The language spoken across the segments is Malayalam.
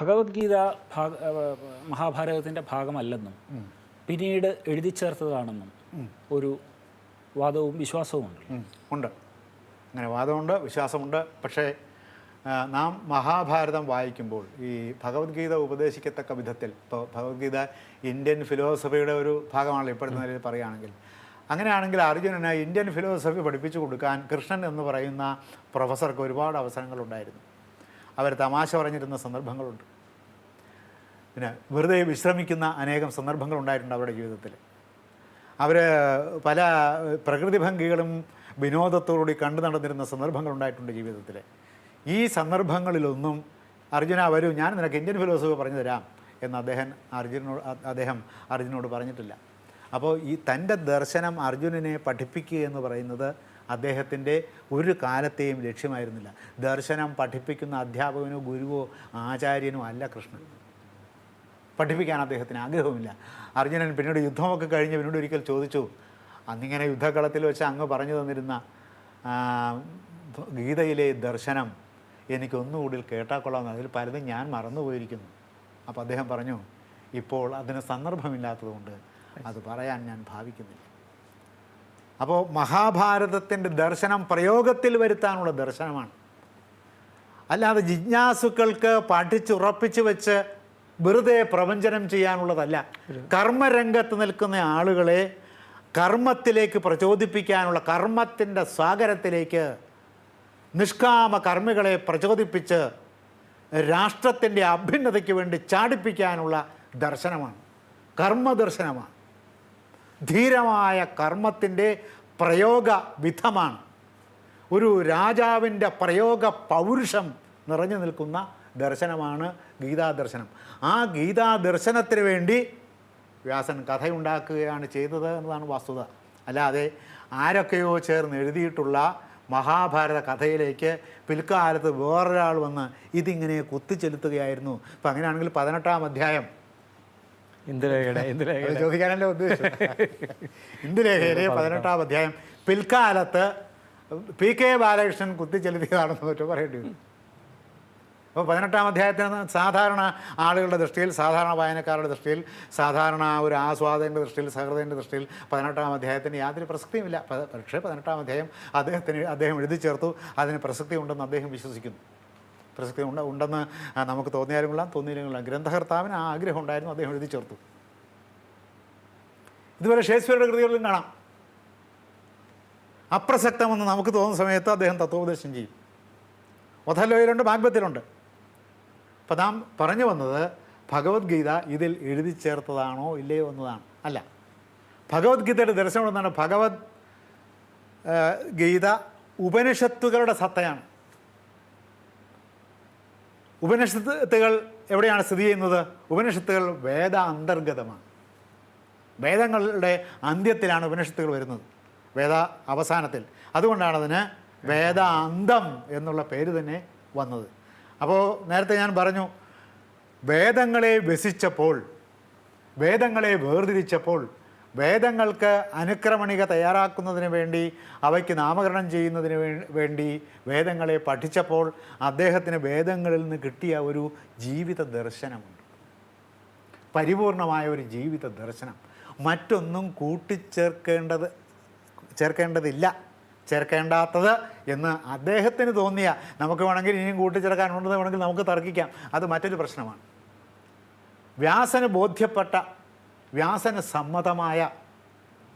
ഭഗവത്ഗീത ഭാഗ മഹാഭാരതത്തിന്റെ ഭാഗമല്ലെന്നും പിന്നീട് എഴുതി ചേർത്തതാണെന്നും ഒരു വാദവും വിശ്വാസവും ഉണ്ട്. ഉണ്ട്. അങ്ങനെ വാദമുണ്ട് വിശ്വാസമുണ്ട്. പക്ഷേ നാം മഹാഭാരതം വായിക്കുമ്പോൾ ഈ ഭഗവത്ഗീത ഉപദേശിക്കത്തക്ക വിധത്തിൽ ഇപ്പോൾ ഭഗവത്ഗീത ഇന്ത്യൻ ഫിലോസഫിയുടെ ഒരു ഭാഗമാണല്ലോ ഇപ്പോഴത്തെ നിലയിൽ പറയുകയാണെങ്കിൽ. അങ്ങനെയാണെങ്കിൽ അർജുനന് ഇന്ത്യൻ ഫിലോസഫി പഠിപ്പിച്ചു കൊടുക്കാൻ കൃഷ്ണൻ എന്ന് പറയുന്ന പ്രൊഫസർക്ക് ഒരുപാട് അവസരങ്ങളുണ്ടായിരുന്നു. അവർ തമാശ പറഞ്ഞിരുന്ന സന്ദർഭങ്ങളുണ്ട്. പിന്നെ വെറുതെ വിശ്രമിക്കുന്ന അനേകം സന്ദർഭങ്ങളുണ്ടായിട്ടുണ്ട് അവരുടെ ജീവിതത്തിൽ. അവർ പല പ്രകൃതി ഭംഗികളും വിനോദത്തോടുകൂടി കണ്ടു നടന്നിരുന്ന സന്ദർഭങ്ങളുണ്ടായിട്ടുണ്ട് ജീവിതത്തിൽ. ഈ സന്ദർഭങ്ങളിലൊന്നും അർജുന വരൂ ഞാൻ നിനക്ക് ഇന്ത്യൻ ഫിലോസഫി പറഞ്ഞു തരാം എന്ന് അദ്ദേഹം അർജുനോട് അദ്ദേഹം അർജുനോട് പറഞ്ഞിട്ടില്ല. അപ്പോൾ ഈ തന്റെ ദർശനം അർജുനനെ പഠിപ്പിക്കുക എന്ന് പറയുന്നത് അദ്ദേഹത്തിന്റെ ഒരു കാലത്തെയും ലക്ഷ്യമായിരുന്നില്ല. ദർശനം പഠിപ്പിക്കുന്ന അധ്യാപകനോ ഗുരുവോ ആചാര്യനോ അല്ല കൃഷ്ണൻ. പഠിപ്പിക്കാൻ അദ്ദേഹത്തിന് ആഗ്രഹമില്ല അർജുനൻ പിന്നീട് യുദ്ധമൊക്കെ കഴിഞ്ഞ് പിന്നീട് ഒരിക്കൽ ചോദിച്ചു അന്നിങ്ങനെ യുദ്ധകളത്തിൽ വെച്ച് അങ്ങ് പറഞ്ഞു തന്നിരുന്ന ഗീതയിലെ ദർശനം എനിക്കൊന്നുകൂടി കേട്ടാൽ കൊള്ളാമെന്ന് അതിൽ പലതും ഞാൻ മറന്നുപോയിരിക്കുന്നു. അപ്പോൾ അദ്ദേഹം പറഞ്ഞു ഇപ്പോൾ അതിന് സന്ദർഭമില്ലാത്തതുകൊണ്ട് അത് പറയാൻ ഞാൻ ഭാവിക്കുന്നില്ല. അപ്പോൾ മഹാഭാരതത്തിന്റെ ദർശനം പ്രയോഗത്തിൽ വരുത്താനുള്ള ദർശനമാണ്. അല്ലാതെ ജിജ്ഞാസുക്കൾക്ക് പഠിച്ചുറപ്പിച്ച് വെച്ച് വെറുതെ പ്രവഞ്ചനം ചെയ്യാനുള്ളതല്ല. കർമ്മരംഗത്ത് നിൽക്കുന്ന ആളുകളെ കർമ്മത്തിലേക്ക് പ്രചോദിപ്പിക്കാനുള്ള കർമ്മത്തിന്റെ സാഗരത്തിലേക്ക് നിഷ്കാമ കർമ്മികളെ പ്രചോദിപ്പിച്ച് രാഷ്ട്രത്തിന്റെ അഭിന്നതയ്ക്ക് വേണ്ടി ചാടിപ്പിക്കാനുള്ള ദർശനമാണ്. കർമ്മദർശനമാണ്. ധീരമായ കർമ്മത്തിന്റെ പ്രയോഗ വിധമാണ്. ഒരു രാജാവിന്റെ പ്രയോഗ പൗരുഷം നിറഞ്ഞു നിൽക്കുന്ന ദർശനമാണ് ഗീതാദർശനം. ആ ഗീതാദർശനത്തിന് വേണ്ടി വ്യാസൻ കഥയുണ്ടാക്കുകയാണ് ചെയ്തത് എന്നതാണ് വസ്തുത. അല്ലാതെ ആരൊക്കെയോ ചേർന്ന് എഴുതിയിട്ടുള്ള മഹാഭാരത കഥയിലേക്ക് പിൽക്കാലത്ത് വേറൊരാൾ വന്ന് ഇതിങ്ങനെ കുത്തിച്ചെലുത്തുകയായിരുന്നു. ഇപ്പം അങ്ങനെയാണെങ്കിൽ പതിനെട്ടാം അധ്യായം. ഇന്ദുലേഖയുടെ അത് ചോദിക്കാനല്ലേ ഉദ്ദേശിച്ചത് ഇന്ദുലേഖയിലെ പതിനെട്ടാം അധ്യായം. പിൽക്കാലത്ത് പി കെ ബാലകൃഷ്ണൻ കുത്തിച്ചെലുത്തിയതാണെന്ന് മറ്റോ പറയേണ്ടി വരും. അപ്പോൾ പതിനെട്ടാം അധ്യായത്തിന് സാധാരണ ആളുകളുടെ ദൃഷ്ടിയിൽ സാധാരണ വായനക്കാരുടെ ദൃഷ്ടിയിൽ സാധാരണ ഒരു ആസ്വാദകന്റെ ദൃഷ്ടിയിൽ സഹൃദയന്റെ ദൃഷ്ടിയിൽ പതിനെട്ടാം അധ്യായത്തിന് യാതൊരു പ്രസക്തിയുമില്ല. പക്ഷേ പതിനെട്ടാം അധ്യായം അദ്ദേഹത്തിന് അദ്ദേഹം എഴുതി ചേർത്തു. അതിന് പ്രസക്തി ഉണ്ടെന്ന് അദ്ദേഹം വിശ്വസിക്കുന്നു. പ്രസക്തി ഉണ്ട് ഉണ്ടെന്ന് നമുക്ക് തോന്നിയാലും കൊള്ളാം തോന്നിയാലും കൊള്ളാം ഗ്രന്ഥകർത്താവിന് ആ ആഗ്രഹം ഉണ്ടായിരുന്നു. അദ്ദേഹം എഴുതി ചേർത്തു. ഇതുവരെ ഷേക്സ്പിയറുടെ കൃതികളിലും കാണാം. അപ്രസക്തമെന്ന് നമുക്ക് തോന്നുന്ന സമയത്ത് അദ്ദേഹം തത്വോപദേശം ചെയ്യും. ഒഥലോയിലുണ്ട് മാഗ്ബത്തിലുണ്ട് അപ്പോൾ നാം പറഞ്ഞു വന്നത് ഭഗവത്ഗീത ഇതിൽ എഴുതി ചേർത്തതാണോ ഇല്ലയോ എന്നതാണ്. അല്ല. ഭഗവത്ഗീതയുടെ ദർശനം എന്താണ് ഭഗവത് ഗീത ഉപനിഷത്തുകളുടെ സത്തയാണ്. ഉപനിഷത്തുകൾ എവിടെയാണ് സ്ഥിതി ചെയ്യുന്നത്? ഉപനിഷത്തുകൾ വേദ അന്തർഗതമാണ്. വേദങ്ങളുടെ അന്ത്യത്തിലാണ് ഉപനിഷത്തുകൾ വരുന്നത്. വേദ അവസാനത്തിൽ. അതുകൊണ്ടാണ് അതിന് വേദാന്തം എന്നുള്ള പേര് തന്നെ വന്നത്. അപ്പോൾ നേരത്തെ ഞാൻ പറഞ്ഞു വേദങ്ങളെ വ്യസിച്ചപ്പോൾ വേദങ്ങളെ വേർതിരിച്ചപ്പോൾ വേദങ്ങൾക്ക് അനുക്രമണിക തയ്യാറാക്കുന്നതിന് വേണ്ടി അവയ്ക്ക് നാമകരണം ചെയ്യുന്നതിന് വേണ്ടി വേദങ്ങളെ പഠിച്ചപ്പോൾ അദ്ദേഹത്തിന് വേദങ്ങളിൽ നിന്ന് കിട്ടിയ ഒരു ജീവിത ദർശനമുണ്ട്. പരിപൂർണമായ ഒരു ജീവിത ദർശനം. മറ്റൊന്നും കൂട്ടിച്ചേർക്കേണ്ടത് ചേർക്കേണ്ടതില്ല. ചേർക്കേണ്ടാത്തത് എന്ന് അദ്ദേഹത്തിന് തോന്നിയ നമുക്ക് വേണമെങ്കിൽ ഇനിയും കൂട്ടിച്ചേർക്കാനുണ്ടെന്ന് വേണമെങ്കിൽ നമുക്ക് തർക്കിക്കാം. അത് മറ്റൊരു പ്രശ്നമാണ്. വ്യാസന് ബോധ്യപ്പെട്ട വ്യാസന് സമ്മതമായ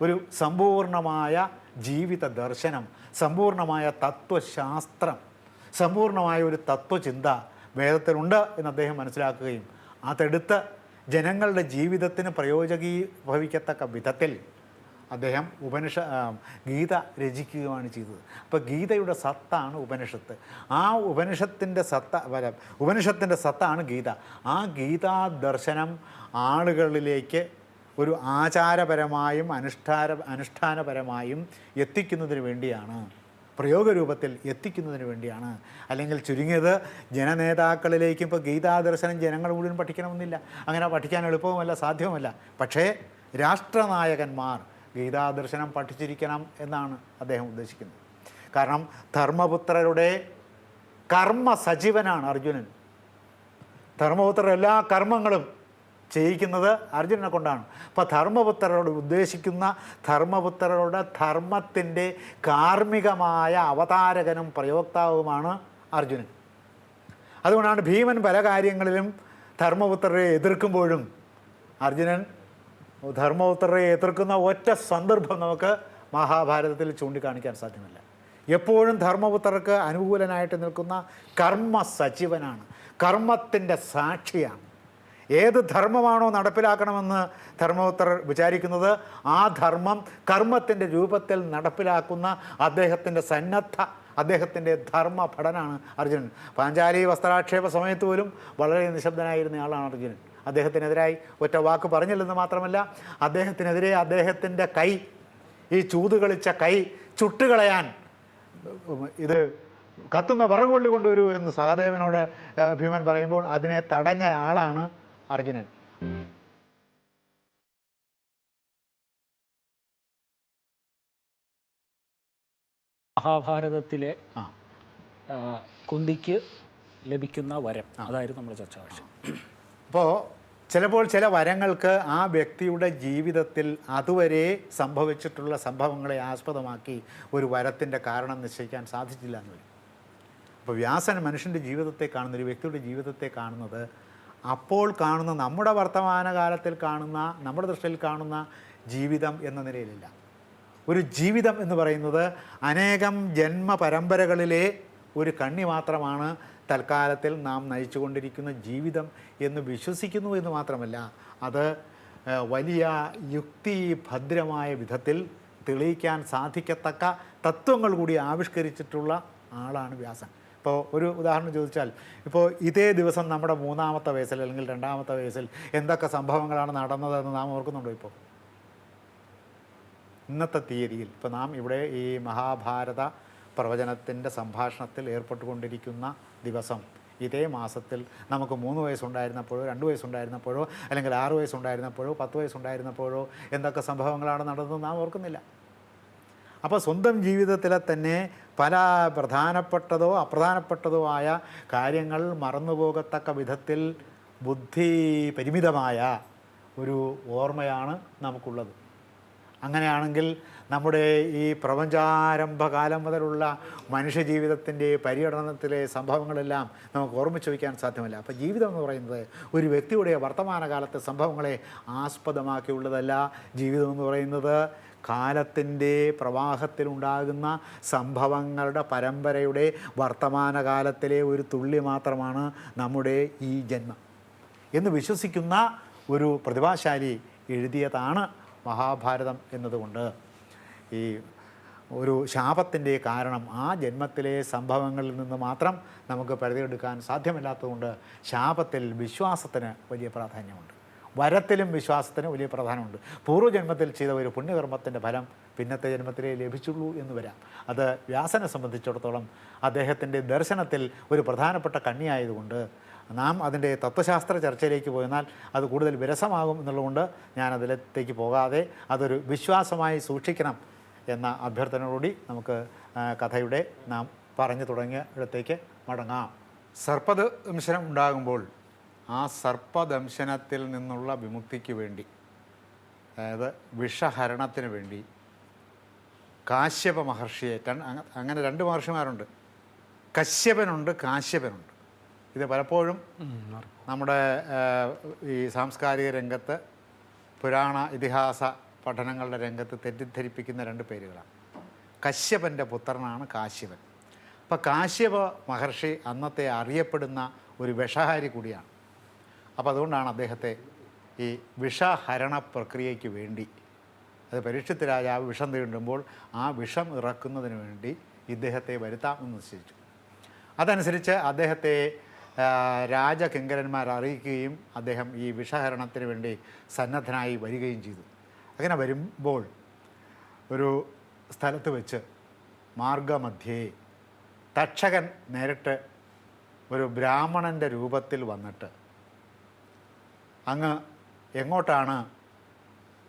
ഒരു സമ്പൂർണമായ ജീവിത ദർശനം സമ്പൂർണമായ തത്വശാസ്ത്രം സമ്പൂർണമായ ഒരു തത്വചിന്ത വേദത്തിലുണ്ട് എന്ന് അദ്ദേഹം മനസ്സിലാക്കുകയും അതെടുത്ത് ജനങ്ങളുടെ ജീവിതത്തിന് പ്രയോജകീഭവിക്കത്തക്ക വിധത്തിൽ അദ്ദേഹം ഉപനിഷ ഗീത രചിക്കുകയാണ് ചെയ്തത്. അപ്പോൾ ഗീതയുടെ സത്താണ് ഉപനിഷത്ത്. ആ ഉപനിഷത്തിന്റെ സത്ത ഉപനിഷത്തിന്റെ സത്താണ് ഗീത. ആ ഗീതാ ദർശനം ആളുകളിലേക്ക് ഒരു ആചാരപരമായും അനുഷ്ഠാന അനുഷ്ഠാനപരമായും എത്തിക്കുന്നതിന് വേണ്ടിയാണ്. പ്രയോഗരൂപത്തിൽ എത്തിക്കുന്നതിന് വേണ്ടിയാണ്. അല്ലെങ്കിൽ ചുരുങ്ങിയത് ജനനേതാക്കളിലേക്കും ഇപ്പോൾ ഗീതാദർശനം ജനങ്ങൾ മുഴുവൻ പഠിക്കണമെന്നില്ല. അങ്ങനെ പഠിക്കാൻ എളുപ്പവുമല്ല സാധ്യവുമല്ല. പക്ഷേ രാഷ്ട്രനായകന്മാർ ഗീതാദർശനം പഠിച്ചിരിക്കണം എന്നാണ് അദ്ദേഹം ഉദ്ദേശിക്കുന്നത്. കാരണം ധർമ്മപുത്രരുടെ കർമ്മ സജീവനാണ് അർജുനൻ. ധർമ്മപുത്രർ എല്ലാ കർമ്മങ്ങളും ചെയ്യിക്കുന്നത് അർജുനനെ കൊണ്ടാണ്. അപ്പോൾ ധർമ്മപുത്രരോട് ഉദ്ദേശിക്കുന്ന ധർമ്മപുത്രരുടെ ധർമ്മത്തിന്റെ കാർമ്മികമായ അവതാരകനും പ്രയോക്താവുമാണ് അർജുനൻ. അതുകൊണ്ടാണ് ഭീമൻ പല കാര്യങ്ങളിലും ധർമ്മപുത്രരെ എതിർക്കുമ്പോഴും അർജുനൻ ധർമ്മപുത്രരെ എതിർക്കുന്ന ഒറ്റ സന്ദർഭം നമുക്ക് മഹാഭാരതത്തിൽ ചൂണ്ടിക്കാണിക്കാൻ സാധ്യമല്ല. എപ്പോഴും ധർമ്മപുത്രർക്ക് അനുകൂലനായിട്ട് നിൽക്കുന്ന കർമ്മ സജീവനാണ് കർമ്മത്തിന്റെ സാക്ഷിയാണ്. ഏത് ധർമ്മമാണോ നടപ്പിലാക്കണമെന്ന് ധർമ്മപുത്രർ വിചാരിക്കുന്നത് ആ ധർമ്മം കർമ്മത്തിന്റെ രൂപത്തിൽ നടപ്പിലാക്കുന്ന അദ്ദേഹത്തിന്റെ സന്നദ്ധ അദ്ദേഹത്തിന്റെ ധർമ്മ ധർമ്മഭടനാണ് അർജുനൻ. പാഞ്ചാലി വസ്ത്രാക്ഷേപ സമയത്ത് പോലും വളരെ നിശബ്ദനായിരുന്ന ആളാണ് അർജുനൻ. അദ്ദേഹത്തിനെതിരായി ഒറ്റ വാക്ക് പറഞ്ഞില്ലെന്ന് മാത്രമല്ല അദ്ദേഹത്തിനെതിരെ അദ്ദേഹത്തിന്റെ കൈ ഈ ചൂത് കളിച്ച കൈ ചുട്ടുകളയാൻ ഇത് കത്തുന്ന വിറകൊള്ളി കൊണ്ടുവരൂ എന്ന് സഹദേവനോട് ഭീമൻ പറയുമ്പോൾ അതിനെ തടഞ്ഞ ആളാണ് അർജുനൻ. മഹാഭാരതത്തിലെ കുന്തിക്ക് ലഭിക്കുന്ന വരം. അതായിരുന്നു നമ്മുടെ ചർച്ചാ വിഷയം അപ്പോൾ ചിലപ്പോൾ ചില വരങ്ങൾക്ക് ആ വ്യക്തിയുടെ ജീവിതത്തിൽ അതുവരെ സംഭവിച്ചിട്ടുള്ള സംഭവങ്ങളെ ആസ്പദമാക്കി ഒരു വരത്തിന്റെ കാരണം നിശ്ചയിക്കാൻ സാധിച്ചില്ല എന്ന് വരും. അപ്പോൾ വ്യാസൻ മനുഷ്യന്റെ ജീവിതത്തെ കാണുന്ന ഒരു വ്യക്തിയുടെ ജീവിതത്തെ കാണുന്നത് അപ്പോൾ കാണുന്ന നമ്മുടെ വർത്തമാനകാലത്തിൽ കാണുന്ന നമ്മുടെ ദൃഷ്ടിയിൽ കാണുന്ന ജീവിതം എന്ന നിലയിലില്ല. ഒരു ജീവിതം എന്ന് പറയുന്നത് അനേകം ജന്മ പരമ്പരകളിലെ ഒരു കണ്ണി മാത്രമാണ് തൽക്കാലത്തിൽ നാം നയിച്ചുകൊണ്ടിരിക്കുന്ന ജീവിതം എന്ന് വിശ്വസിക്കുന്നു എന്ന് മാത്രമല്ല അത് വലിയ യുക്തി ഭദ്രമായ വിധത്തിൽ തെളിയിക്കാൻ സാധിക്കത്തക്ക തത്വങ്ങൾ കൂടി ആവിഷ്കരിച്ചിട്ടുള്ള ആളാണ് വ്യാസൻ. ഇപ്പോൾ ഒരു ഉദാഹരണം ചോദിച്ചാൽ ഇപ്പോൾ ഇതേ ദിവസം നമ്മുടെ മൂന്നാമത്തെ വയസ്സിൽ അല്ലെങ്കിൽ രണ്ടാമത്തെ വയസ്സിൽ എന്തൊക്കെ സംഭവങ്ങളാണ് നടന്നതെന്ന് നാം ഓർക്കുന്നുണ്ടോ ഇപ്പോൾ ഇന്നത്തെ തീയതിയിൽ ഇപ്പോൾ നാം ഇവിടെ ഈ മഹാഭാരത പ്രവചനത്തിന്റെ സംഭാഷണത്തിൽ ഏർപ്പെട്ടുകൊണ്ടിരിക്കുന്ന ദിവസം. ഇതേ മാസത്തിൽ നമുക്ക് മൂന്ന് വയസ്സുണ്ടായിരുന്നപ്പോഴോ രണ്ട് വയസ്സുണ്ടായിരുന്നപ്പോഴോ അല്ലെങ്കിൽ ആറ് വയസ്സുണ്ടായിരുന്നപ്പോഴോ പത്ത് വയസ്സുണ്ടായിരുന്നപ്പോഴോ എന്തൊക്കെ സംഭവങ്ങളാണ് നടന്നത് നാം ഓർക്കുന്നില്ല. അപ്പോൾ സ്വന്തം ജീവിതത്തിലെ തന്നെ പല പ്രധാനപ്പെട്ടതോ അപ്രധാനപ്പെട്ടതോ ആയ കാര്യങ്ങൾ മറന്നുപോകത്തക്ക വിധത്തിൽ ബുദ്ധി പരിമിതമായ ഒരു ഓർമ്മയാണ് നമുക്കുള്ളത്. അങ്ങനെയാണെങ്കിൽ നമ്മുടെ ഈ പ്രപഞ്ചാരംഭകാലം മുതലുള്ള മനുഷ്യജീവിതത്തിന്റെ പര്യടനത്തിലെ സംഭവങ്ങളെല്ലാം നമുക്ക് ഓർമ്മിച്ച് വയ്ക്കാൻ സാധ്യമല്ല. അപ്പോൾ ജീവിതം എന്ന് പറയുന്നത് ഒരു വ്യക്തിയുടെ വർത്തമാനകാലത്തെ സംഭവങ്ങളെ ആസ്പദമാക്കിയുള്ളതല്ല. ജീവിതം എന്ന് പറയുന്നത് കാലത്തിന്റെ പ്രവാഹത്തിലുണ്ടാകുന്ന സംഭവങ്ങളുടെ പരമ്പരയുടെ വർത്തമാനകാലത്തിലെ ഒരു തുള്ളി മാത്രമാണ് നമ്മുടെ ഈ ജന്മം. എന്ന് വിശ്വസിക്കുന്ന ഒരു പ്രതിഭാശാലി എഴുതിയതാണ് മഹാഭാരതം എന്നതുകൊണ്ട്. ഈ ഒരു ശാപത്തിന്റെ കാരണം ആ ജന്മത്തിലെ സംഭവങ്ങളിൽ നിന്ന് മാത്രം നമുക്ക് പരിധിയെടുക്കാൻ സാധ്യമല്ലാത്തതുകൊണ്ട് ശാപത്തിൽ വിശ്വാസത്തിന് വലിയ പ്രാധാന്യമുണ്ട്. വരത്തിലും വിശ്വാസത്തിന് വലിയ പ്രാധാന്യമുണ്ട്. പൂർവജന്മത്തിൽ ചെയ്ത ഒരു പുണ്യകർമ്മത്തിന്റെ ഫലം പിന്നത്തെ ജന്മത്തിലേ ലഭിച്ചുള്ളൂ എന്ന് വരാം. അത് വ്യാസനെ സംബന്ധിച്ചിടത്തോളം അദ്ദേഹത്തിന്റെ ദർശനത്തിൽ ഒരു പ്രധാനപ്പെട്ട കണ്ണിയായതുകൊണ്ട് നാം അതിന്റെ തത്വശാസ്ത്ര ചർച്ചയിലേക്ക് പോയെന്നാൽ അത് കൂടുതൽ വിരസമാകും എന്നുള്ളതുകൊണ്ട് ഞാൻ അതിലേക്ക് പോകാതെ അതൊരു വിശ്വാസമായി സൂക്ഷിക്കണം എന്ന അഭ്യർത്ഥനയോടുകൂടി നമുക്ക് കഥയുടെ നാം പറഞ്ഞു തുടങ്ങിയ ഇടത്തേക്ക് മടങ്ങാം. സർപ്പദംശനം ഉണ്ടാകുമ്പോൾ ആ സർപ്പദംശനത്തിൽ നിന്നുള്ള വിമുക്തിക്ക് വേണ്ടി അതായത് വിഷഹരണത്തിന് വേണ്ടി കാശ്യപ മഹർഷിയെ അങ്ങനെ രണ്ട് മഹർഷിമാരുണ്ട്. കശ്യപനുണ്ട് കാശ്യപനുണ്ട്. ഇത് പലപ്പോഴും നമ്മുടെ ഈ സാംസ്കാരിക രംഗത്ത് പുരാണ ഇതിഹാസ പഠനങ്ങളുടെ രംഗത്ത് തെറ്റിദ്ധരിപ്പിക്കുന്ന രണ്ട് പേരുകളാണ്. കശ്യപന്റെ പുത്രനാണ് കാശ്യപൻ അപ്പോൾ കാശ്യപ മഹർഷി അന്നത്തെ അറിയപ്പെടുന്ന ഒരു വിഷഹാരി കൂടിയാണ്. അപ്പോൾ അതുകൊണ്ടാണ് അദ്ദേഹത്തെ ഈ വിഷഹരണ പ്രക്രിയയ്ക്ക് വേണ്ടി അത് പരീക്ഷത്ത് രാജാവ് വിഷം തീണ്ടുമ്പോൾ ആ വിഷം ഇറക്കുന്നതിന് വേണ്ടി ഇദ്ദേഹത്തെ വരുത്താമെന്ന് നിശ്ചയിച്ചു. അതനുസരിച്ച് അദ്ദേഹത്തെ രാജകിങ്കരന്മാർ അറിയിക്കുകയും അദ്ദേഹം ഈ വിഷഹരണത്തിന് വേണ്ടി സന്നദ്ധനായി വരികയും ചെയ്തു. അങ്ങനെ വരുമ്പോൾ ഒരു സ്ഥലത്ത് വെച്ച് മാർഗമധ്യേ തക്ഷകൻ നേരിട്ട് ഒരു ബ്രാഹ്മണന്റെ രൂപത്തിൽ വന്നിട്ട് അങ്ങ് എങ്ങോട്ടാണ്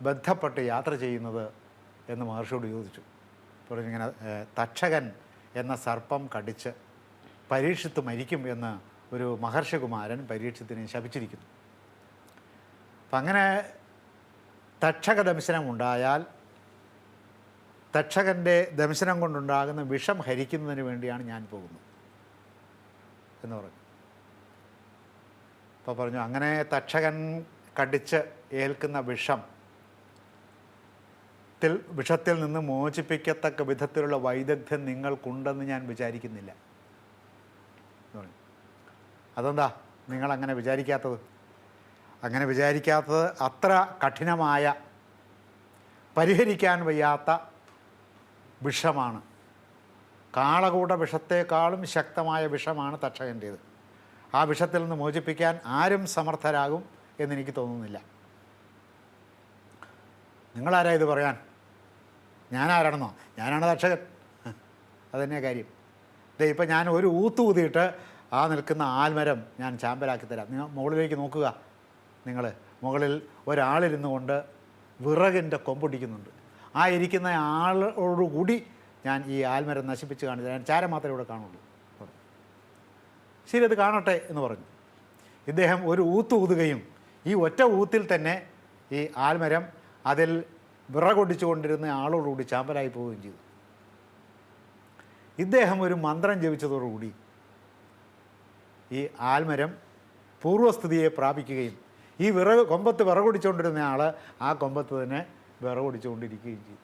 ബന്ധപ്പെട്ട് യാത്ര ചെയ്യുന്നത് എന്ന് മഹർഷിയോട് ചോദിച്ചു. പറഞ്ഞിങ്ങനെ തക്ഷകൻ എന്ന സർപ്പം കടിച്ച് പരീക്ഷിത്ത് മരിക്കും എന്ന് ഒരു മഹർഷികുമാരൻ പരീക്ഷത്തിനെ ശപിച്ചിരിക്കുന്നു. അപ്പം അങ്ങനെ തക്ഷക ദംശനം ഉണ്ടായാൽ തക്ഷകന്റെ ദംശനം കൊണ്ടുണ്ടാകുന്ന വിഷം ഹരിക്കുന്നതിന് വേണ്ടിയാണ് ഞാൻ പോകുന്നത് എന്ന് പറഞ്ഞു. അപ്പോൾ പറഞ്ഞു അങ്ങനെ തക്ഷകൻ കടിച്ച് ഏൽക്കുന്ന വിഷം ത്തിൽ വിഷത്തിൽ നിന്ന് മോചിപ്പിക്കത്തക്ക വിധത്തിലുള്ള വൈദഗ്ധ്യം നിങ്ങൾക്കുണ്ടെന്ന് ഞാൻ വിചാരിക്കുന്നില്ല. അതെന്താ? നിങ്ങളങ്ങനെ വിചാരിക്കാത്തത്? അങ്ങനെ വിചാരിക്കാത്തത് അത്ര കഠിനമായ പരിഹരിക്കാൻ വയ്യാത്ത വിഷമാണ്. കാളകൂട വിഷത്തേക്കാളും ശക്തമായ വിഷമാണ് തക്ഷകന്റേത്. ആ വിഷത്തിൽ നിന്ന് മോചിപ്പിക്കാൻ ആരും സമർത്ഥരാകും എന്നെനിക്ക് തോന്നുന്നില്ല. നിങ്ങളാരാ ഇത് പറയാൻ? ഞാനാരാണെന്നോ? ഞാനാണ് തക്ഷകൻ. അതന്നെ കാര്യം. ഇതേ ഇപ്പം ഞാൻ ഒരു ഊത്ത് ഊതിയിട്ട് ആ നിൽക്കുന്ന ആൽമരം ഞാൻ ചാമ്പലാക്കി തരാം. നിങ്ങൾ മുകളിലേക്ക് നോക്കുക. നിങ്ങൾ മുകളിൽ ഒരാളിരുന്നു കൊണ്ട് വിറകിന്റെ കൊമ്പൊടിക്കുന്നുണ്ട്. ആ ഇരിക്കുന്ന ആളോടുകൂടി ഞാൻ ഈ ആൽമരം നശിപ്പിച്ച് കാണിച്ചു ഞാൻ ചാരം മാത്രമേ ഇവിടെ കാണുള്ളൂ. ശരി അത് കാണട്ടെ എന്ന് പറഞ്ഞു. ഇദ്ദേഹം ഒരു ഊത്ത് ഊതുകയും ഈ ഒറ്റ ഊത്തിൽ തന്നെ ഈ ആൽമരം അതിൽ വിറകൊടിച്ചുകൊണ്ടിരുന്ന ആളോടുകൂടി ചാമ്പലായി പോവുകയും ചെയ്തു. ഇദ്ദേഹം ഒരു മന്ത്രം ജപിച്ചതോടുകൂടി ഈ ആൽമരം പൂർവസ്ഥിതിയെ പ്രാപിക്കുകയും ഈ വിറക് കൊമ്പത്ത് വിറകൊടിച്ചുകൊണ്ടിരുന്ന ആൾ ആ കൊമ്പത്ത് തന്നെ വിറകൊടിച്ചുകൊണ്ടിരിക്കുകയും ചെയ്തു.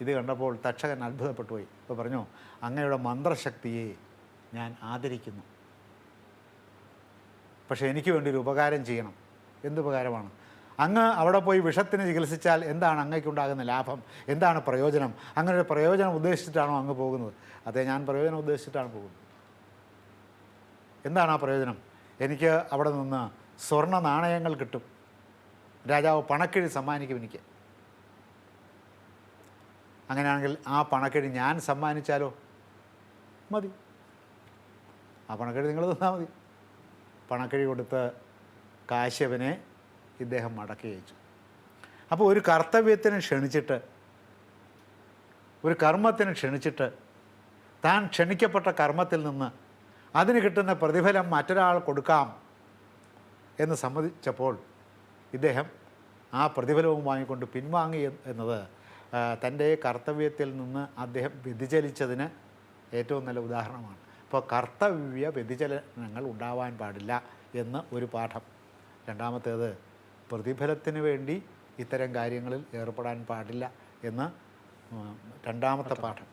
ഇത് കണ്ടപ്പോൾ തക്ഷകൻ അത്ഭുതപ്പെട്ടു പോയി. അപ്പോൾ പറഞ്ഞു അങ്ങയുടെ മന്ത്രശക്തിയെ ഞാൻ ആദരിക്കുന്നു. പക്ഷേ എനിക്ക് വേണ്ടി ഒരു ഉപകാരം ചെയ്യണം. എന്തുപകാരമാണ് അങ്ങ് അവിടെ പോയി വിഷത്തിന് ചികിത്സിച്ചാൽ എന്താണ് അങ്ങയ്ക്കുണ്ടാകുന്ന ലാഭം? എന്താണ് പ്രയോജനം? അങ്ങനെ പ്രയോജനം ഉദ്ദേശിച്ചിട്ടാണോ അങ്ങ് പോകുന്നത്? അതെ ഞാൻ പ്രയോജനം ഉദ്ദേശിച്ചിട്ടാണ് പോകുന്നത്. എന്താണ് ആ പ്രയോജനം? എനിക്ക് അവിടെ നിന്ന് സ്വർണ നാണയങ്ങൾ കിട്ടും. രാജാവ് പണക്കിഴി സമ്മാനിക്കും എനിക്ക്. അങ്ങനെയാണെങ്കിൽ ആ പണക്കിഴി ഞാൻ സമ്മാനിച്ചാലോ? മതി. ആ പണക്കിഴി നിങ്ങൾ തന്നാൽ മതി. പണക്കിഴി കൊടുത്ത് കാശ്യപനെ ഇദ്ദേഹം മടക്കി അയച്ചു. അപ്പോൾ ഒരു കർത്തവ്യത്തിന് ക്ഷണിച്ചിട്ട് ഒരു കർമ്മത്തിന് ക്ഷണിച്ചിട്ട് താൻ ക്ഷണിക്കപ്പെട്ട കർമ്മത്തിൽ നിന്ന് അതിന് കിട്ടുന്ന പ്രതിഫലം മറ്റൊരാൾ കൊടുക്കാം. എന്ന് സമ്മതിച്ചപ്പോൾ ഇദ്ദേഹം ആ പ്രതിഫലവും വാങ്ങിക്കൊണ്ട് പിൻവാങ്ങി എന്നത് തന്റെ കർത്തവ്യത്തിൽ നിന്ന് അദ്ദേഹം വ്യതിചലിച്ചതിന് ഏറ്റവും നല്ല ഉദാഹരണമാണ്. അപ്പോൾ കർത്തവ്യ വ്യതിചലനങ്ങൾ ഉണ്ടാവാൻ പാടില്ല എന്ന് ഒരു പാഠം. രണ്ടാമത്തേത് പ്രതിഫലത്തിന് വേണ്ടി ഇത്തരം കാര്യങ്ങളിൽ ഏർപ്പെടാൻ പാടില്ല എന്ന് രണ്ടാമത്തെ പാഠം.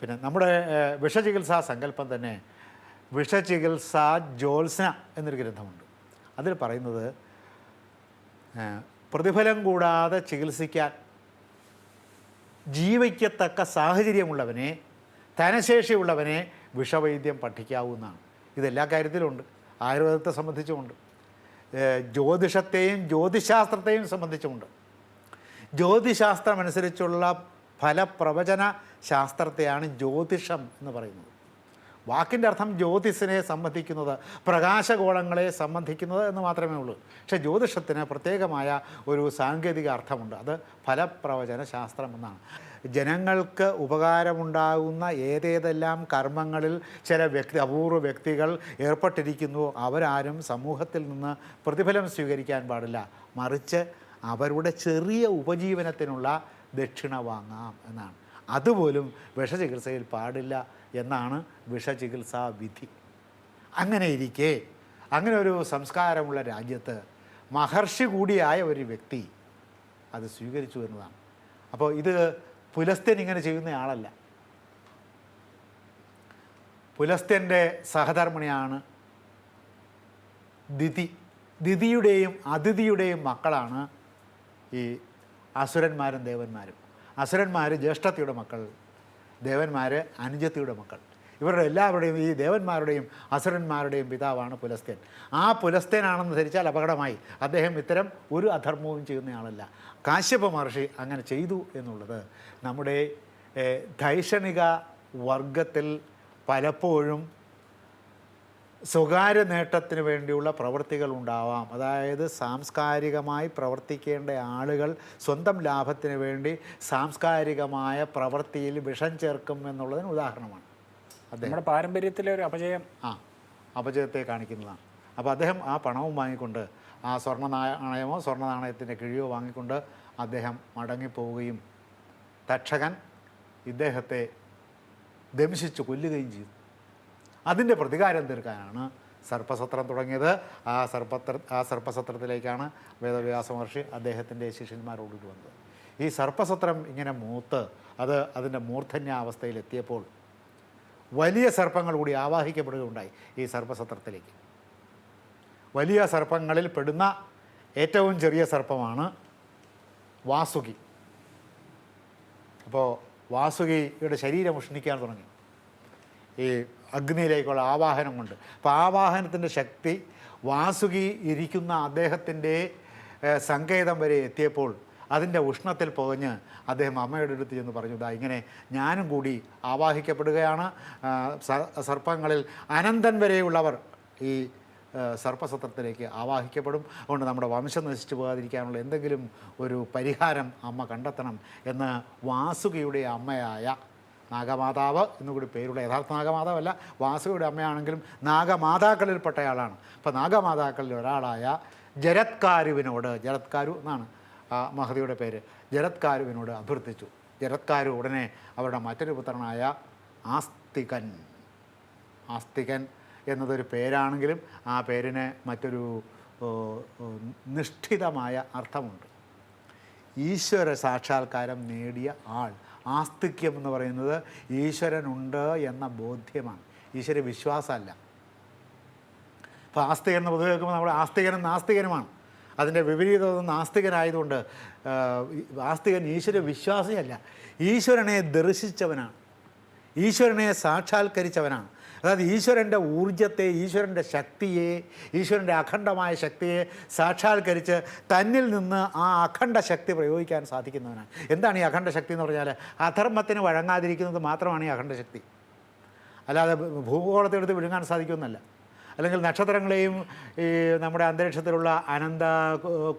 പിന്നെ നമ്മുടെ വിഷചികിത്സാ സങ്കല്പം തന്നെ വിഷചികിത്സാ ജ്യോത്സ്ന എന്നൊരു ഗ്രന്ഥമുണ്ട്. അതിൽ പറയുന്നത് പ്രതിഫലം കൂടാതെ ചികിത്സിക്കാൻ ജീവിക്കത്തക്ക സാഹചര്യമുള്ളവനെ ധനശേഷിയുള്ളവനെ വിഷവൈദ്യം പഠിക്കാവുന്നതാണ് ഇതെല്ലാ കാര്യത്തിലുമുണ്ട്. ആയുർവേദത്തെ സംബന്ധിച്ചുമുണ്ട്. ജ്യോതിഷത്തെയും ജ്യോതിശാസ്ത്രത്തെയും സംബന്ധിച്ചുമുണ്ട്. ജ്യോതിശാസ്ത്രമനുസരിച്ചുള്ള ഫലപ്രവചന ശാസ്ത്രത്തെയാണ് ജ്യോതിഷം എന്ന് പറയുന്നത്. വാക്കിന്റെ അർത്ഥം ജ്യോതിസിനെ സംബന്ധിക്കുന്നത് പ്രകാശഗോളങ്ങളെ സംബന്ധിക്കുന്നത് എന്ന് മാത്രമേ ഉള്ളൂ. പക്ഷേ ജ്യോതിഷത്തിന് പ്രത്യേകമായ ഒരു സാങ്കേതിക അർത്ഥമുണ്ട്. അത് ഫലപ്രവചന ശാസ്ത്രം എന്നാണ്. ജനങ്ങൾക്ക് ഉപകാരമുണ്ടാകുന്ന ഏതേതെല്ലാം കർമ്മങ്ങളിൽ ചില വ്യക്തി അപൂർവ വ്യക്തികൾ ഏർപ്പെട്ടിരിക്കുന്നുവോ അവരാരും സമൂഹത്തിൽ നിന്ന് പ്രതിഫലം സ്വീകരിക്കാൻ പാടില്ല. മറിച്ച് അവരുടെ ചെറിയ ഉപജീവനത്തിനുള്ള ദക്ഷിണ വാങ്ങാം എന്നാണ്. അതുപോലും വിഷചികിത്സയിൽ പാടില്ല എന്നാണ് വിഷചികിത്സാ വിധി. അങ്ങനെ ഇരിക്കെ. അങ്ങനെ ഒരു സംസ്കാരമുള്ള രാജ്യത്ത് മഹർഷി കൂടിയായ ഒരു വ്യക്തി അത് സ്വീകരിച്ചു എന്നതാണ്. അപ്പോൾ ഇത് പുലസ്ത്യൻ ഇങ്ങനെ ചെയ്യുന്ന ആളല്ല പുലസ്ത്യന്റെ സഹധർമ്മിണിയാണ് ദിതി. ദിതിയുടെയും അതിഥിയുടെയും മക്കളാണ് ഈ അസുരന്മാരും ദേവന്മാരും. അസുരന്മാർ ജ്യേഷ്ഠത്തിയുടെ മക്കൾ ദേവന്മാർ അനുജത്തിയുടെ മക്കൾ. ഇവരുടെ എല്ലാവരുടെയും ഈ ദേവന്മാരുടെയും അസുരന്മാരുടെയും പിതാവാണ് പുലസ്ത്യൻ ആ പുലസ്ത്യനാണെന്ന് ധരിച്ചാൽ അപകടമായി. അദ്ദേഹം ഇത്തരം ഒരു അധർമ്മവും ചെയ്യുന്നയാളല്ല. കാശ്യപ മഹർഷി അങ്ങനെ ചെയ്തു എന്നുള്ളത് നമ്മുടെ ധൈഷണിക വർഗത്തിൽ പലപ്പോഴും സ്വകാര്യ നേട്ടത്തിന് വേണ്ടിയുള്ള പ്രവൃത്തികൾ ഉണ്ടാവാം. അതായത് സാംസ്കാരികമായി പ്രവർത്തിക്കേണ്ട ആളുകൾ സ്വന്തം ലാഭത്തിന് വേണ്ടി സാംസ്കാരികമായ പ്രവൃത്തിയിൽ വിഷം ചേർക്കും എന്നുള്ളതിന് ഉദാഹരണമാണ്. അദ്ദേഹം നമ്മുടെ പാരമ്പര്യത്തിലെ ഒരു അപജയം. ആ അപജയത്തെ കാണിക്കുന്നതാണ്. അപ്പോൾ അദ്ദേഹം ആ പണവും വാങ്ങിക്കൊണ്ട് ആ സ്വർണ നാണയമോ സ്വർണ നാണയത്തിന്റെ കിഴിയോ വാങ്ങിക്കൊണ്ട് അദ്ദേഹം മടങ്ങിപ്പോവുകയും തക്ഷകൻ ഇദ്ദേഹത്തെ ദംശിച്ച് കൊല്ലുകയും ചെയ്തു. അതിന്റെ പ്രതികാരം തീർക്കാനാണ് സർപ്പസത്രം തുടങ്ങിയത്. ആ സർപ്പത്ര ആ സർപ്പസത്രത്തിലേക്കാണ് വേദവ്യാസ മഹർഷി അദ്ദേഹത്തിന്റെ ശിഷ്യന്മാരോട് വന്നത്. ഈ സർപ്പസത്രം ഇങ്ങനെ മൂത്ത് അത് അതിന്റെ മൂർധന്യാവസ്ഥയിലെത്തിയപ്പോൾ വലിയ സർപ്പങ്ങൾ കൂടി ആവാഹിക്കപ്പെടുകയുണ്ടായി ഈ സർപ്പസത്രത്തിലേക്ക്. വലിയ സർപ്പങ്ങളിൽ പെടുന്ന ഏറ്റവും ചെറിയ സർപ്പമാണ് വാസുകി. അപ്പോൾ വാസുകിയുടെ ശരീരം ഉഷ്ണിക്കാൻ തുടങ്ങി. ഈ അഗ്നിയിലേക്കുള്ള ആവാഹനം കൊണ്ട്. അപ്പോൾ ആവാഹനത്തിന്റെ ശക്തി വാസുകി ഇരിക്കുന്ന അദ്ദേഹത്തിന്റെ സങ്കേതം വരെ എത്തിയപ്പോൾ അതിന്റെ ഉഷ്ണത്തിൽ പോകഞ്ഞ് അദ്ദേഹം അമ്മയുടെ അടുത്ത് ചെന്ന് പറഞ്ഞു ഇതാ ഇങ്ങനെ ഞാനും കൂടി ആവാഹിക്കപ്പെടുകയാണ്. സർപ്പങ്ങളിൽ അനന്തൻ വരെയുള്ളവർ ഈ സർപ്പസത്രത്തിലേക്ക് ആവാഹിക്കപ്പെടും. അതുകൊണ്ട് നമ്മുടെ വംശം നശിച്ചു പോകാതിരിക്കാനുള്ള എന്തെങ്കിലും ഒരു പരിഹാരം അമ്മ കണ്ടെത്തണം എന്ന് വാസുകിയുടെ അമ്മയായ നാഗമാതാവ് എന്നുകൂടി പേരുള്ള യഥാർത്ഥ നാഗമാതാവല്ല വാസുവിയുടെ അമ്മയാണെങ്കിലും നാഗമാതാക്കളിൽപ്പെട്ടയാളാണ്. അപ്പോൾ നാഗമാതാക്കളിൽ ഒരാളായ ജരത്കാരുവിനോട് ജരത്കാരു എന്നാണ് മഹതിയുടെ പേര് ജരത്കാരുവിനോട് അഭ്യർത്ഥിച്ചു. ജരത്കാരു ഉടനെ അവരുടെ മറ്റൊരു പുത്രനായ ആസ്തികൻ. ആസ്തികൻ എന്നതൊരു പേരാണെങ്കിലും ആ പേരിന് മറ്റൊരു നിഷ്ഠിതമായ അർത്ഥമുണ്ട്. ഈശ്വര സാക്ഷാത്കാരം നേടിയ ആൾ ആസ്തിക്യം എന്ന് പറയുന്നത് ഈശ്വരനുണ്ട് എന്ന ബോധ്യമാണ്. ഈശ്വര വിശ്വാസമല്ല. അപ്പോൾ ആസ്തികൻ എന്ന് പൊതുവെ കേൾക്കുമ്പോൾ നമ്മൾ ആസ്തികനും നാസ്തികനുമാണ്. അതിന്റെ വിപരീതം നാസ്തികനായതുകൊണ്ട് ആസ്തികൻ ഈശ്വര വിശ്വാസിയല്ല. ഈശ്വരനെ ദർശിച്ചവനാണ്. ഈശ്വരനെ സാക്ഷാത്കരിച്ചവനാണ്. അതായത് ഈശ്വരന്റെ ഊർജത്തെ ഈശ്വരന്റെ ശക്തിയെ ഈശ്വരന്റെ അഖണ്ഡമായ ശക്തിയെ സാക്ഷാത്കരിച്ച് തന്നിൽ നിന്ന് ആ അഖണ്ഡ ശക്തി പ്രയോഗിക്കാൻ സാധിക്കുന്നവനാണ്. എന്താണ് ഈ അഖണ്ഡ ശക്തി എന്ന് പറഞ്ഞാൽ അധർമ്മത്തിന് വഴങ്ങാതിരിക്കുന്നത് മാത്രമാണ് ഈ അഖണ്ഡ ശക്തി. അല്ലാതെ ഭൂഗോളത്തെ എടുത്ത് വിഴുങ്ങാൻ സാധിക്കുമെന്നല്ല അല്ലെങ്കിൽ നക്ഷത്രങ്ങളെയും ഈ നമ്മുടെ അന്തരീക്ഷത്തിലുള്ള അനന്ത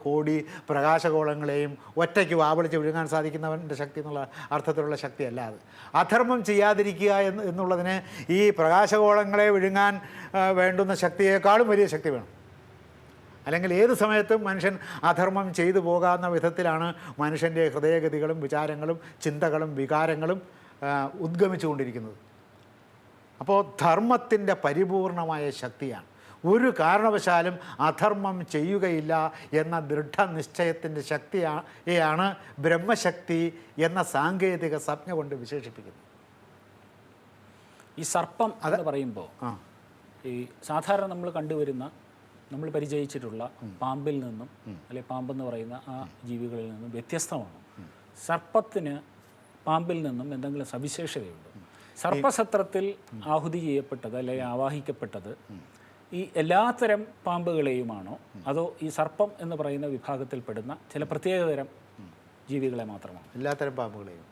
കോടി പ്രകാശഗോളങ്ങളെയും ഒറ്റയ്ക്ക് വാവളിച്ച് വിഴുങ്ങാൻ സാധിക്കുന്നവന്റെ ശക്തി എന്നുള്ള അർത്ഥത്തിലുള്ള ശക്തിയല്ല അത്. അധർമ്മം ചെയ്യാതിരിക്കുക എന്ന് എന്നുള്ളതിന് ഈ പ്രകാശഗോളങ്ങളെ വിഴുങ്ങാൻ വേണ്ടുന്ന ശക്തിയേക്കാളും വലിയ ശക്തി വേണം. അല്ലെങ്കിൽ ഏത് സമയത്തും മനുഷ്യൻ അധർമ്മം ചെയ്തു പോകാവുന്ന വിധത്തിലാണ് മനുഷ്യന്റെ ഹൃദയഗതികളും വിചാരങ്ങളും ചിന്തകളും വികാരങ്ങളും ഉദ്ഗമിച്ചുകൊണ്ടിരിക്കുന്നത്. അപ്പോൾ ധർമ്മത്തിന്റെ പരിപൂർണമായ ശക്തിയാണ്. ഒരു കാരണവശാലും അധർമ്മം ചെയ്യുകയില്ല എന്ന ദൃഢനിശ്ചയത്തിന്റെ ശക്തിയാണ് ബ്രഹ്മശക്തി എന്ന സാങ്കേതിക സംജ്ഞ കൊണ്ട് വിശേഷിപ്പിക്കുന്നത്. ഈ സർപ്പം എന്ന് പറയുമ്പോൾ ഈ സാധാരണ നമ്മൾ കണ്ടുവരുന്ന നമ്മൾ പരിചയിച്ചിട്ടുള്ള പാമ്പിൽ നിന്നും അല്ലെ പാമ്പെന്ന് പറയുന്ന ആ ജീവികളിൽ നിന്നും വ്യത്യസ്തമാണ്. സർപ്പത്തിന് പാമ്പിൽ നിന്നും എന്തെങ്കിലും സവിശേഷതയുണ്ട്? സർപ്പസത്രത്തിൽ ആഹുതി ചെയ്യപ്പെട്ടത് അല്ലെങ്കിൽ ആവാഹിക്കപ്പെട്ടത് ഈ എല്ലാത്തരം പാമ്പുകളെയുമാണോ? അതോ ഈ സർപ്പം എന്ന് പറയുന്ന വിഭാഗത്തിൽപ്പെടുന്ന ചില പ്രത്യേകതരം ജീവികളെ മാത്രമാണ്? എല്ലാത്തരം പാമ്പുകളെയും.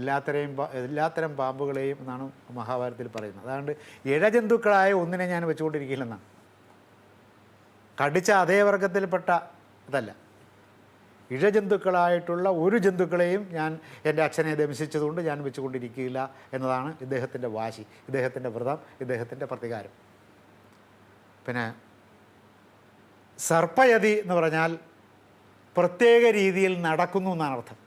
എല്ലാത്തരെയും എല്ലാത്തരം പാമ്പുകളെയും എന്നാണ് മഹാഭാരതത്തിൽ പറയുന്നത്. അതുകൊണ്ട് ഇഴജന്തുക്കളായ ഒന്നിനെ ഞാൻ വെച്ചുകൊണ്ടിരിക്കില്ലെന്നാണ് കടിച്ച അതേ വർഗത്തിൽപ്പെട്ട ഇതല്ല ഇഴജന്തുക്കളായിട്ടുള്ള ഒരു ജന്തുക്കളെയും ഞാൻ എന്റെ അച്ഛനെ ദംശിച്ചതുകൊണ്ട് ഞാൻ വെച്ചുകൊണ്ടിരിക്കുകയില്ല എന്നതാണ് ഇദ്ദേഹത്തിന്റെ വാശി ഇദ്ദേഹത്തിന്റെ വ്രതം ഇദ്ദേഹത്തിന്റെ പ്രതികാരം. പിന്നെ സർപ്പയതി എന്ന് പറഞ്ഞാൽ പ്രത്യേക രീതിയിൽ നടക്കുന്നു എന്നാണ് അർത്ഥം.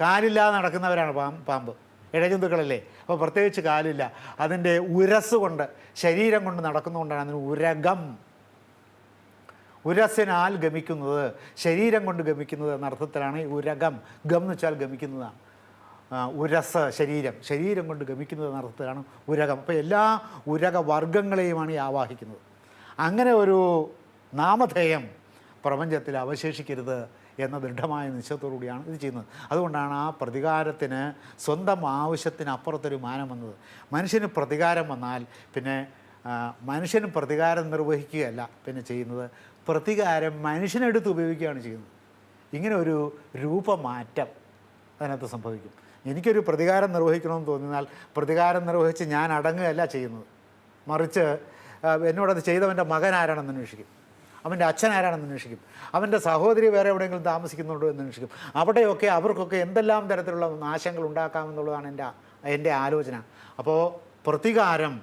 കാലില്ലാതെ നടക്കുന്നവരാണ് പാമ്പ്. ഇഴജന്തുക്കളല്ലേ? അപ്പോൾ പ്രത്യേകിച്ച് കാലില്ല. അതിന്റെ ഉരസ് കൊണ്ട് ശരീരം കൊണ്ട് നടക്കുന്നതുകൊണ്ടാണ് അതിന് ഉരകം ഉരസിനാൽ ഗമിക്കുന്നത് ശരീരം കൊണ്ട് ഗമിക്കുന്നത് എന്ന അർത്ഥത്തിലാണ് ഉരകം. ഗം എന്ന് വെച്ചാൽ ഗമിക്കുന്നതാണ്. ഉരസ ശരീരം ശരീരം കൊണ്ട് ഗമിക്കുന്നത് എന്ന അർത്ഥത്തിലാണ് ഉരകം. അപ്പോൾ എല്ലാ ഉരക വർഗങ്ങളെയുമാണ് ഈ ആവാഹിക്കുന്നത്. അങ്ങനെ ഒരു നാമധേയം പ്രപഞ്ചത്തിൽ അവശേഷിക്കരുത് എന്ന ദൃഢമായ നിശ്ചയത്തോടുകൂടിയാണ് ഇത് ചെയ്യുന്നത്. അതുകൊണ്ടാണ് ആ പ്രതികാരത്തിന് സ്വന്തം ആവശ്യത്തിനപ്പുറത്തൊരു മാനം വന്നത്. മനുഷ്യന് പ്രതികാരം വന്നാൽ പിന്നെ മനുഷ്യന് പ്രതികാരം നിർവഹിക്കുകയല്ല പിന്നെ ചെയ്യുന്നത്. പ്രതികാരം മനുഷ്യനെടുത്ത് ഉപയോഗിക്കുകയാണ് ചെയ്യുന്നത്. ഇങ്ങനെ ഒരു രൂപമാറ്റം അതിനകത്ത് സംഭവിക്കും. എനിക്കൊരു പ്രതികാരം നിർവഹിക്കണമെന്ന് തോന്നിയാൽ പ്രതികാരം നിർവഹിച്ച് ഞാൻ അടങ്ങുകയല്ല ചെയ്യുന്നത്. മറിച്ച് എന്നോടത് ചെയ്തവന്റെ മകൻ ആരാണെന്ന് അന്വേഷിക്കും. അവന്റെ അച്ഛൻ ആരാണെന്ന് അന്വേഷിക്കും. അവന്റെ സഹോദരി വേറെ എവിടെയെങ്കിലും താമസിക്കുന്നുണ്ടോ എന്ന് അന്വേഷിക്കും. അവിടെയൊക്കെ അവർക്കൊക്കെ എന്തെല്ലാം തരത്തിലുള്ള നാശങ്ങൾ ഉണ്ടാക്കാമെന്നുള്ളതാണ് എന്റെ എന്റെ ആലോചന. അപ്പോൾ പ്രതികാരം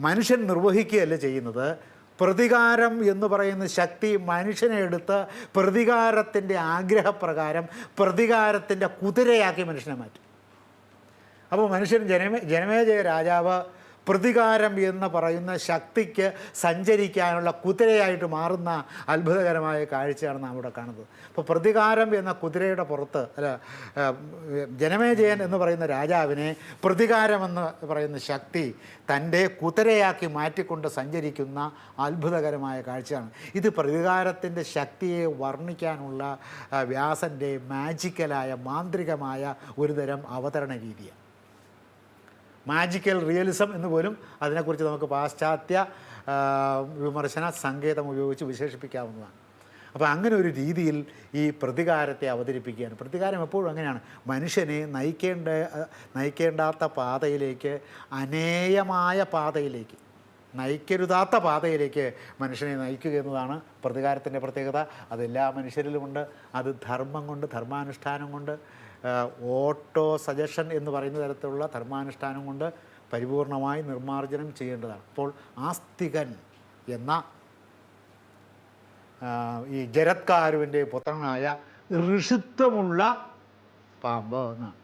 മനുഷ്യൻ നിർവഹിക്കുകയല്ല ചെയ്യുന്നത്. പ്രതികാരം എന്ന് പറയുന്ന ശക്തി മനുഷ്യനെ എടുത്ത് പ്രതികാരത്തിന്റെ ആഗ്രഹപ്രകാരം പ്രതികാരത്തിന്റെ കുതിരയാക്കി മനുഷ്യനെ മാറ്റും. അപ്പോൾ മനുഷ്യൻ ജനമേ ജനമേജയ രാജാവ് പ്രതികാരം എന്ന് പറയുന്ന ശക്തിക്ക് സഞ്ചരിക്കാനുള്ള കുതിരയായിട്ട് മാറുന്ന അത്ഭുതകരമായ കാഴ്ചയാണ് നാം ഇവിടെ കാണുന്നത്. അപ്പോൾ പ്രതികാരം എന്ന കുതിരയുടെ പുറത്ത് അല്ല ജനമേജയൻ എന്ന് പറയുന്ന രാജാവിനെ പ്രതികാരമെന്ന് പറയുന്ന ശക്തി തന്റെ കുതിരയാക്കി മാറ്റിക്കൊണ്ട് സഞ്ചരിക്കുന്ന അത്ഭുതകരമായ കാഴ്ചയാണ്. ഇത് പ്രതികാരത്തിന്റെ ശക്തിയെ വർണിക്കാനുള്ള വ്യാസന്റെ മാജിക്കലായ മാന്ത്രികമായ ഒരുതരം അവതരണ രീതിയാണ്. മാജിക്കൽ റിയലിസം എന്ന് പോലും അതിനെക്കുറിച്ച് നമുക്ക് പാശ്ചാത്യ വിമർശന സങ്കേതം ഉപയോഗിച്ച് വിശേഷിപ്പിക്കാവുന്നതാണ്. അപ്പോൾ അങ്ങനെ ഒരു രീതിയിൽ ഈ പ്രതികാരത്തെ അവതരിപ്പിക്കുകയാണ്. പ്രതികാരം എപ്പോഴും അങ്ങനെയാണ്. മനുഷ്യനെ നയിക്കേണ്ട നയിക്കേണ്ടാത്ത പാതയിലേക്ക് അനേയമായ പാതയിലേക്ക് നയിക്കരുതാത്ത പാതയിലേക്ക് മനുഷ്യനെ നയിക്കുക എന്നതാണ് പ്രതികാരത്തിന്റെ പ്രത്യേകത. അതെല്ലാ മനുഷ്യരിലുമുണ്ട്. അത് ധർമ്മം കൊണ്ട് ധർമാനുഷ്ഠാനം കൊണ്ട് ഓട്ടോ സജഷൻ എന്ന് പറയുന്ന തരത്തിലുള്ള ധർമാനുഷ്ഠാനം കൊണ്ട് പരിപൂർണമായി നിർമ്മാർജനം ചെയ്യേണ്ടതാണ്. അപ്പോൾ ആസ്തികൻ എന്ന ഈ ജരത്കാരുവിന്റെ പുത്രനായ ഋഷിത്വമുള്ള പാമ്പ് എന്നാണ്.